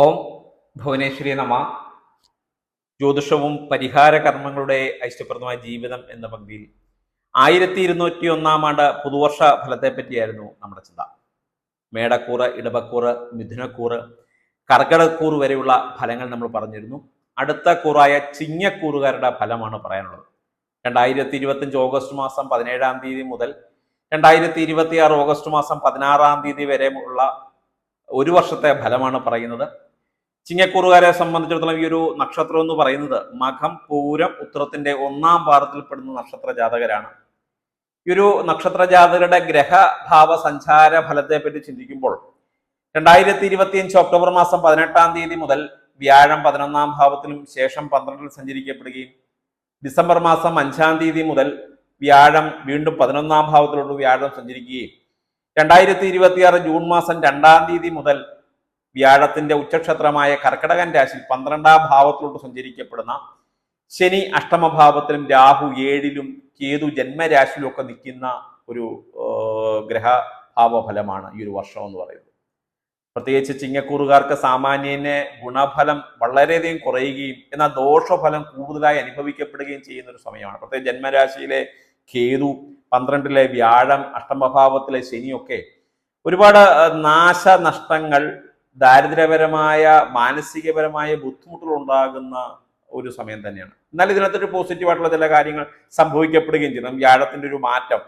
ഓം ഭുവനേശ്വരി നമ. ജ്യോതിഷവും പരിഹാര കർമ്മങ്ങളുടെ ഐശ്വര്യപ്രദമായ ജീവിതം എന്ന പങ്ക്തിയിൽ ആയിരത്തി ഇരുന്നൂറ്റി ഒന്നാം ആണ്ട് പുതുവർഷ ഫലത്തെ പറ്റിയായിരുന്നു നമ്മുടെ ചിന്ത. മേടക്കൂറ് ഇടവക്കൂറ് മിഥുനക്കൂറ് കർക്കിടക്കൂറ് വരെയുള്ള ഫലങ്ങൾ നമ്മൾ പറഞ്ഞിരുന്നു. അടുത്ത കൂറായ ചിങ്ങക്കൂറുകാരുടെ ഫലമാണ് പറയാനുള്ളത്. രണ്ടായിരത്തി ഇരുപത്തിയഞ്ച് ഓഗസ്റ്റ് മാസം പതിനേഴാം തീയതി മുതൽ രണ്ടായിരത്തി ഇരുപത്തി ആറ് ഓഗസ്റ്റ് മാസം പതിനാറാം തീയതി വരെ ഉള്ള ഒരു വർഷത്തെ ഫലമാണ് പറയുന്നത്. ചിങ്ങക്കൂറുകാരെ സംബന്ധിച്ചിടത്തോളം ഈ ഒരു നക്ഷത്രം എന്ന് പറയുന്നത് മഖം പൂരം ഉത്തരത്തിന്റെ ഒന്നാം പാദത്തിൽപ്പെടുന്ന നക്ഷത്ര ജാതകരാണ്. ഈ ഒരു നക്ഷത്ര ജാതകരുടെ ഗ്രഹഭാവ സഞ്ചാര ഫലത്തെ പറ്റി ചിന്തിക്കുമ്പോൾ രണ്ടായിരത്തി ഇരുപത്തിയഞ്ച് ഒക്ടോബർ മാസം പതിനെട്ടാം തീയതി മുതൽ വ്യാഴം പതിനൊന്നാം ഭാവത്തിലും ശേഷം പന്ത്രണ്ടിൽ സഞ്ചരിക്കപ്പെടുകയും ഡിസംബർ മാസം അഞ്ചാം തീയതി മുതൽ വ്യാഴം വീണ്ടും പതിനൊന്നാം ഭാവത്തിലോട്ട് വ്യാഴം സഞ്ചരിക്കുകയും രണ്ടായിരത്തി ഇരുപത്തിയാറ് ജൂൺ മാസം രണ്ടാം തീയതി മുതൽ വ്യാഴത്തിന്റെ ഉച്ചക്ഷത്രമായ കർക്കിടകൻ രാശിയിൽ പന്ത്രണ്ടാം ഭാവത്തിലോട്ട് സഞ്ചരിക്കപ്പെടുന്ന ശനി അഷ്ടമഭാവത്തിലും രാഹു ഏഴിലും കേതു ജന്മരാശിയിലും ഒക്കെ നിൽക്കുന്ന ഒരു ഗ്രഹ ഭാവഫലമാണ് ഫലമാണ് ഈ ഒരു വർഷം എന്ന് പറയുന്നത്. പ്രത്യേകിച്ച് ചിങ്ങക്കൂറുകാർക്ക് സാമാന്യനെ ഗുണഫലം വളരെയധികം കുറയുകയും എന്നാൽ ദോഷഫലം കൂടുതലായി അനുഭവിക്കപ്പെടുകയും ചെയ്യുന്ന ഒരു സമയമാണ്. പ്രത്യേകിച്ച് ജന്മരാശിയിലെ കേതു പന്ത്രണ്ടിലെ വ്യാഴം അഷ്ടമഭാവത്തിലെ ശനിയൊക്കെ ഒരുപാട് നാശനഷ്ടങ്ങൾ ദാരിദ്ര്യപരമായ മാനസികപരമായ ബുദ്ധിമുട്ടുകൾ ഉണ്ടാകുന്ന ഒരു സമയം തന്നെയാണ്. എന്നാൽ ഇതിനകത്തൊരു പോസിറ്റീവായിട്ടുള്ള ചില കാര്യങ്ങൾ സംഭവിക്കപ്പെടുകയും ചെയ്യണം വ്യാഴത്തിന്റെ ഒരു മാറ്റം.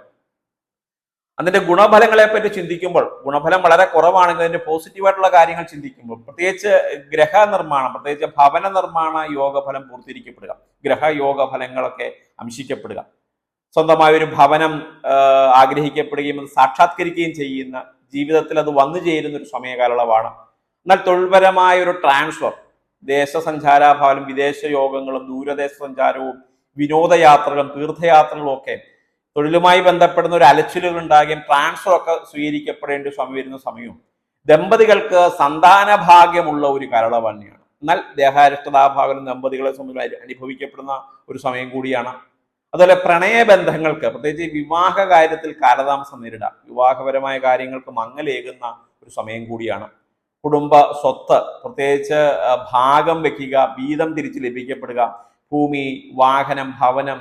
അതിന്റെ ഗുണഫലങ്ങളെ പറ്റി ചിന്തിക്കുമ്പോൾ ഗുണഫലം വളരെ കുറവാണെങ്കിൽ അതിന്റെ പോസിറ്റീവായിട്ടുള്ള കാര്യങ്ങൾ ചിന്തിക്കുമ്പോൾ പ്രത്യേകിച്ച് ഗ്രഹ നിർമ്മാണം പ്രത്യേകിച്ച് ഭവന നിർമ്മാണ യോഗഫലം പൂർത്തീകരിക്കപ്പെടുക. ഗ്രഹയോഗ ഫലങ്ങളൊക്കെ അംശിക്കപ്പെടുക. സ്വന്തമായ ഒരു ഭവനം ആഗ്രഹിക്കപ്പെടുകയും അത് സാക്ഷാത്കരിക്കുകയും ചെയ്യുന്ന ജീവിതത്തിൽ അത് വന്നു ചേരുന്ന ഒരു സമയകാലയളവാണ് എന്നാൽ തൊഴിൽപരമായ ഒരു ട്രാൻസ്ഫർ ദേശസഞ്ചാരാഭാവം വിദേശ യോഗങ്ങളും ദൂരദേശ സഞ്ചാരവും വിനോദയാത്രകളും തീർത്ഥയാത്രകളും ഒക്കെ തൊഴിലുമായി ബന്ധപ്പെടുന്ന ഒരു അലച്ചിലുകൾ ഉണ്ടാകുകയും ട്രാൻസ്ഫർ ഒക്കെ സ്വീകരിക്കപ്പെടേണ്ട സമയം വരുന്ന സമയവും ദമ്പതികൾക്ക് സന്താന ഭാഗ്യമുള്ള ഒരു കരള തന്നെയാണ് എന്നാൽ ദേഹാരിഷ്ടതാഭാഗം ദമ്പതികളെ സംബന്ധിച്ച് അനുഭവിക്കപ്പെടുന്ന ഒരു സമയം കൂടിയാണ്. അതുപോലെ പ്രണയബന്ധങ്ങൾക്ക് പ്രത്യേകിച്ച് വിവാഹ കാര്യത്തിൽ കാലതാമസം നേരിടാം. വിവാഹപരമായ കാര്യങ്ങൾക്ക് മങ്ങലേകുന്ന ഒരു സമയം കൂടിയാണ്. കുടുംബ സ്വത്ത് പ്രത്യേകിച്ച് ഭാഗം വെക്കുക വീതം തിരിച്ച് ലഭിക്കപ്പെടുക ഭൂമി വാഹനം ഭവനം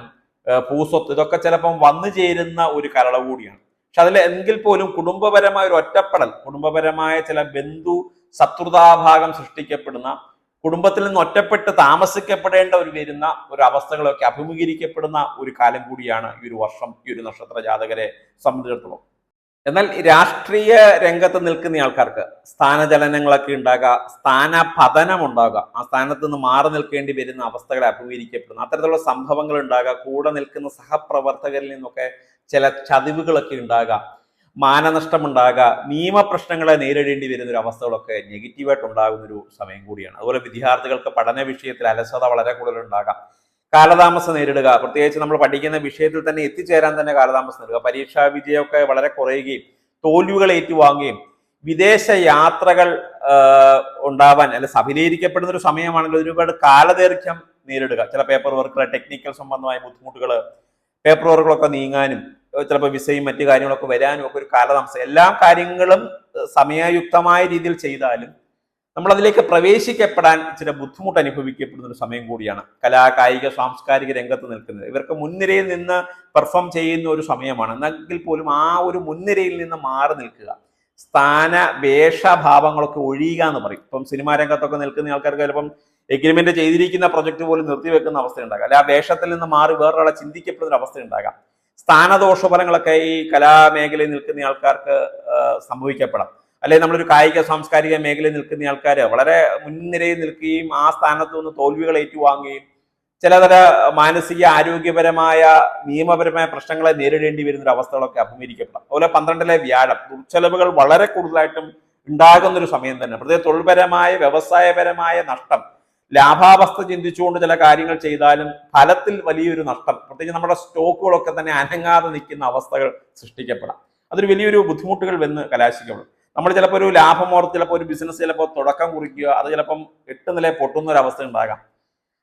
പൂസ്വത്ത് ഇതൊക്കെ ചിലപ്പം വന്നു ചേരുന്ന ഒരു കരള കൂടിയാണ്. പക്ഷെ അതിൽ എങ്കിൽ പോലും കുടുംബപരമായ ഒരു ഒറ്റപ്പെടൽ കുടുംബപരമായ ചില ബന്ധു ശത്രുതാഭാഗം സൃഷ്ടിക്കപ്പെടുന്ന കുടുംബത്തിൽ നിന്ന് ഒറ്റപ്പെട്ട് താമസിക്കപ്പെടേണ്ട ഒരു വരുന്ന ഒരു അവസ്ഥകളൊക്കെ അഭിമുഖീകരിക്കപ്പെടുന്ന ഒരു കാലം കൂടിയാണ് ഈ ഒരു വർഷം ഈ ഒരു നക്ഷത്ര ജാതകരെ സംബന്ധിച്ചിടത്തോളം. എന്നാൽ രാഷ്ട്രീയ രംഗത്ത് നിൽക്കുന്ന ആൾക്കാർക്ക് സ്ഥാനചലനങ്ങളൊക്കെ ഉണ്ടാകുക സ്ഥാനപതനം ഉണ്ടാകുക ആ സ്ഥാനത്ത് നിന്ന് മാറി നിൽക്കേണ്ടി വരുന്ന അവസ്ഥകളെ അഭിമുഖീകരിക്കപ്പെടുന്നു. അത്തരത്തിലുള്ള സംഭവങ്ങൾ ഉണ്ടാകുക കൂടെ നിൽക്കുന്ന സഹപ്രവർത്തകരിൽ നിന്നൊക്കെ ചില ചതിവുകളൊക്കെ ഉണ്ടാകുക മാനനഷ്ടം ഉണ്ടാകുക നിയമപ്രശ്നങ്ങളെ നേരിടേണ്ടി വരുന്ന ഒരു അവസ്ഥകളൊക്കെ നെഗറ്റീവായിട്ട് ഉണ്ടാകുന്ന ഒരു സമയം കൂടിയാണ്. അതുപോലെ വിദ്യാർത്ഥികൾക്ക് പഠന വിഷയത്തിൽ അലസത വളരെ കൂടുതൽ ഉണ്ടാകാം. കാലതാമസം നേരിടുക. പ്രത്യേകിച്ച് നമ്മൾ പഠിക്കുന്ന വിഷയത്തിൽ തന്നെ എത്തിച്ചേരാൻ തന്നെ കാലതാമസം നേരിടുക. പരീക്ഷാ വിജയമൊക്കെ വളരെ കുറയുകയും തോൽവികൾ ഏറ്റുവാങ്ങുകയും വിദേശ യാത്രകൾ ഉണ്ടാവാൻ അല്ലെ സഫലീകരിക്കപ്പെടുന്ന ഒരു സമയമാണെങ്കിൽ ഒരുപാട് കാലദൈർഘ്യം നേരിടുക. ചില പേപ്പർ വർക്കുകൾ ടെക്നിക്കൽ സംബന്ധമായ ബുദ്ധിമുട്ടുകൾ പേപ്പർ വർക്കുകളൊക്കെ നീങ്ങാനും ചിലപ്പോൾ വിസയും മറ്റു കാര്യങ്ങളൊക്കെ വരാനും ഒക്കെ ഒരു കാലതാമസം. എല്ലാ കാര്യങ്ങളും സമയയുക്തമായ രീതിയിൽ ചെയ്താലും നമ്മൾ അതിലേക്ക് പ്രവേശിക്കപ്പെടാൻ ചില ബുദ്ധിമുട്ട് അനുഭവിക്കപ്പെടുന്ന ഒരു സമയം കൂടിയാണ്. കലാ കായിക സാംസ്കാരിക രംഗത്ത് നിൽക്കുന്നത്. ഇവർക്ക് മുൻനിരയിൽ നിന്ന് പെർഫോം ചെയ്യുന്ന ഒരു സമയമാണ്. എന്നെങ്കിൽ പോലും ആ ഒരു മുൻനിരയിൽ നിന്ന് മാറി നിൽക്കുക. സ്ഥാന വേഷഭാവങ്ങളൊക്കെ ഒഴിയുക എന്ന് പറയും. ഇപ്പം സിനിമാ രംഗത്തൊക്കെ നിൽക്കുന്ന ആൾക്കാർക്ക് ചിലപ്പം എഗ്രിമെന്റ് ചെയ്തിരിക്കുന്ന പ്രൊജക്ട് പോലും നിർത്തിവെക്കുന്ന അവസ്ഥ ഉണ്ടാകാം അല്ലെ ആ വേഷത്തിൽ നിന്ന് മാറി വേറൊരാളെ ചിന്തിക്കപ്പെടുന്ന അവസ്ഥ ഉണ്ടാകാം. സ്ഥാനദോഷ ഫലങ്ങളൊക്കെ ഈ കലാമേഖലയിൽ നിൽക്കുന്ന ആൾക്കാർക്ക് സംഭവിക്കപ്പെടാം. അല്ലെങ്കിൽ നമ്മളൊരു കായിക സാംസ്കാരിക മേഖലയിൽ നിൽക്കുന്ന ആൾക്കാർ വളരെ മുൻനിരയിൽ നിൽക്കുകയും ആ സ്ഥാനത്ത് നിന്ന് തോൽവികൾ ഏറ്റുവാങ്ങുകയും ചിലതര മാനസിക ആരോഗ്യപരമായ നിയമപരമായ പ്രശ്നങ്ങളെ നേരിടേണ്ടി വരുന്ന ഒരു അവസ്ഥകളൊക്കെ അഭിമുഖീകരിക്കപ്പെടാം. അതുപോലെ പന്ത്രണ്ടിലെ വ്യാഴം ദുർച്ചെലവുകൾ വളരെ കൂടുതലായിട്ടും ഉണ്ടാകുന്ന ഒരു സമയം തന്നെ. പ്രത്യേകിച്ച് തൊഴിൽപരമായ വ്യവസായപരമായ നഷ്ടം ലാഭാവസ്ഥ ചിന്തിച്ചുകൊണ്ട് ചില കാര്യങ്ങൾ ചെയ്താലും ഫലത്തിൽ വലിയൊരു നഷ്ടം പ്രത്യേകിച്ച് നമ്മുടെ സ്റ്റോക്കുകളൊക്കെ തന്നെ അനങ്ങാതെ നിൽക്കുന്ന അവസ്ഥകൾ സൃഷ്ടിക്കപ്പെടാം. അതൊരു വലിയൊരു ബുദ്ധിമുട്ടുകൾ വന്ന് കലാശിക്കപ്പെടും. നമ്മൾ ചിലപ്പോൾ ഒരു ലാഭം ഓർത്ത് ചിലപ്പോൾ ഒരു ബിസിനസ് ചിലപ്പോൾ തുടക്കം കുറിക്കുക അത് ചിലപ്പം എട്ട് നില പൊട്ടുന്ന ഒരു അവസ്ഥ ഉണ്ടാകാം.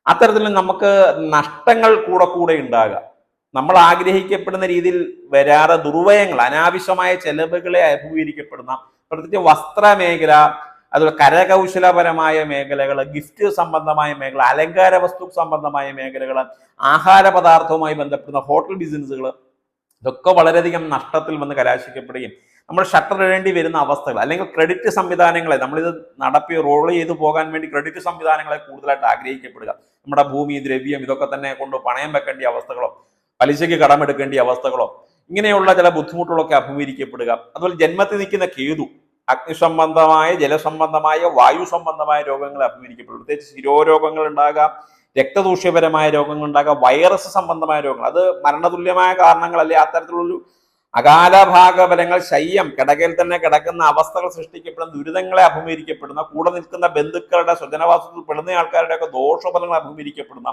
അത്തരത്തിൽ നമുക്ക് നഷ്ടങ്ങൾ കൂടെ കൂടെ ഉണ്ടാകുക നമ്മൾ ആഗ്രഹിക്കപ്പെടുന്ന രീതിയിൽ വരാതെ ദുർവയങ്ങൾ അനാവശ്യമായ ചെലവുകളെ അഭിമുഖീകരിക്കപ്പെടുന്ന പ്രത്യേകിച്ച് വസ്ത്രമേഖല അതുപോലെ കരകൗശലപരമായ മേഖലകൾ ഗിഫ്റ്റ് സംബന്ധമായ മേഖല അലങ്കാര വസ്തു സംബന്ധമായ മേഖലകൾ ആഹാര പദാർത്ഥവുമായി ബന്ധപ്പെടുന്ന ഹോട്ടൽ ബിസിനസ്സുകൾ ഇതൊക്കെ വളരെയധികം നഷ്ടത്തിൽ വന്ന് കലാശിക്കപ്പെടുകയും നമ്മൾ ഷട്ടർ ഇടേണ്ടി വരുന്ന അവസ്ഥകൾ അല്ലെങ്കിൽ ക്രെഡിറ്റ് സംവിധാനങ്ങളെ നമ്മളിത് നടപ്പി റോൾ ചെയ്ത് പോകാൻ വേണ്ടി ക്രെഡിറ്റ് സംവിധാനങ്ങളെ കൂടുതലായിട്ട് ആഗ്രഹിക്കപ്പെടുക. നമ്മുടെ ഭൂമി ദ്രവ്യം ഇതൊക്കെ തന്നെ കൊണ്ട് പണയം വെക്കേണ്ട അവസ്ഥകളോ പലിശയ്ക്ക് കടമെടുക്കേണ്ട അവസ്ഥകളോ ഇങ്ങനെയുള്ള ചില ബുദ്ധിമുട്ടുകളൊക്കെ അഭിമുഖീകരിക്കപ്പെടുക. അതുപോലെ ജന്മത്തിൽ നിൽക്കുന്ന കേതു അഗ്നിസംബന്ധമായ ജലസംബന്ധമായ വായു സംബന്ധമായ രോഗങ്ങൾ അഭിമുഖീകരിക്കപ്പെടും. പ്രത്യേകിച്ച് ശിരോരോഗങ്ങൾ ഉണ്ടാകാം രക്തദൂഷ്യപരമായ രോഗങ്ങൾ ഉണ്ടാകാം വൈറസ് സംബന്ധമായ രോഗങ്ങൾ. അത് മരണതുല്യമായ കാരണങ്ങളല്ലേ അത്തരത്തിലുള്ള അകാലഭാഗഫലങ്ങൾ ശയ്യം കിടക്കയിൽ തന്നെ കിടക്കുന്ന അവസ്ഥകൾ സൃഷ്ടിക്കപ്പെടുന്ന ദുരിതങ്ങളെ അഭിമുഖീകരിക്കപ്പെടുന്ന കൂടെ നിൽക്കുന്ന ബന്ധുക്കളുടെ സ്വജനവാസത്തിൽ പെടുന്ന ആൾക്കാരുടെ ഒക്കെ ദോഷഫലങ്ങൾ അഭിമുഖീകരിക്കപ്പെടുന്ന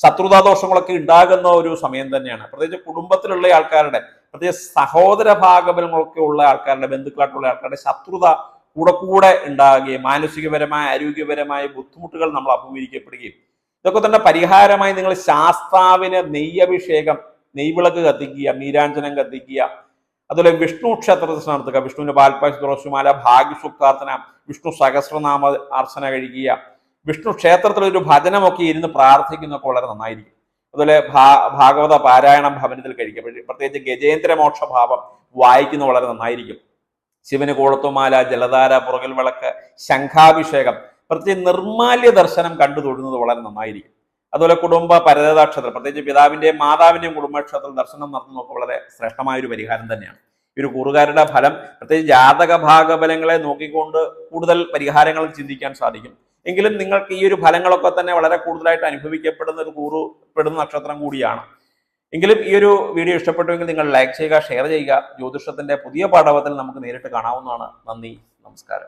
ശത്രുതാ ദോഷങ്ങളൊക്കെ ഉണ്ടാകുന്ന ഒരു സമയം തന്നെയാണ്. പ്രത്യേകിച്ച് കുടുംബത്തിലുള്ള ആൾക്കാരുടെ പ്രത്യേകിച്ച് സഹോദര ഭാഗബലങ്ങളൊക്കെ ഉള്ള ആൾക്കാരുടെ ബന്ധുക്കളായിട്ടുള്ള ആൾക്കാരുടെ ശത്രുത കൂടെ കൂടെ ഉണ്ടാകുകയും മാനസികപരമായ ആരോഗ്യപരമായ ബുദ്ധിമുട്ടുകൾ നമ്മൾ അഭിമുഖീകരിക്കപ്പെടുകയും. ഇതൊക്കെ തന്നെ പരിഹാരമായി നിങ്ങൾ ശാസ്താവിന് നെയ്യഭിഷേകം നെയ്വിളക്ക് കത്തിക്കുക നീരാഞ്ജനം കത്തിക്കുക. അതുപോലെ വിഷ്ണു ക്ഷേത്ര ദർശനം നടത്തുക. വിഷ്ണുവിന്റെ പാൽപ്പാശി തുളസിമാല ഭാഗ്യസുക്താർത്ഥന വിഷ്ണു സഹസ്രനാമ അർച്ചന കഴിക്കുക. വിഷ്ണു ക്ഷേത്രത്തിൽ ഒരു ഭജനമൊക്കെ ഇരുന്ന് പ്രാർത്ഥിക്കുന്നൊക്കെ വളരെ നന്നായിരിക്കും. അതുപോലെ ഭാ ഭാഗവത പാരായണം ഭവനത്തിൽ കഴിക്കുക. പ്രത്യേകിച്ച് ഗജേന്ദ്ര മോക്ഷ ഭാവം വായിക്കുന്ന വളരെ നന്നായിരിക്കും. ശിവന് കോളത്തുമാല ജലധാര പുറകിൽ വിളക്ക് ശംഖാഭിഷേകം പ്രത്യേകിച്ച് നിർമാല്യ ദർശനം കണ്ടു തൊഴുന്നത് വളരെ നന്നായിരിക്കും. അതുപോലെ കുടുംബ പരദേതാക്ഷേത്രം പ്രത്യേകിച്ച് പിതാവിന്റെയും മാതാവിന്റെയും കുടുംബക്ഷേത്രം ദർശനം നടത്തുന്നതൊക്കെ വളരെ ശ്രേഷ്ഠമായ ഒരു പരിഹാരം തന്നെയാണ്. ഈ ഒരു കൂറുകാരുടെ ഫലം പ്രത്യേകിച്ച് ജാതക ഭാഗബലങ്ങളെ നോക്കിക്കൊണ്ട് കൂടുതൽ പരിഹാരങ്ങൾ ചിന്തിക്കാൻ സാധിക്കും. എങ്കിലും നിങ്ങൾക്ക് ഈ ഒരു ഫലങ്ങളൊക്കെ തന്നെ വളരെ കൂടുതലായിട്ട് അനുഭവിക്കപ്പെടുന്ന ഒരു കൂറു പെടുന്ന നക്ഷത്രം കൂടിയാണ്. എങ്കിലും ഈ ഒരു വീഡിയോ ഇഷ്ടപ്പെട്ടുവെങ്കിൽ നിങ്ങൾ ലൈക്ക് ചെയ്യുക ഷെയർ ചെയ്യുക. ജ്യോതിഷത്തിന്റെ പുതിയ പാഠവത്തിൽ നമുക്ക് നേരിട്ട് കാണാവുന്നതാണ്. നന്ദി നമസ്കാരം.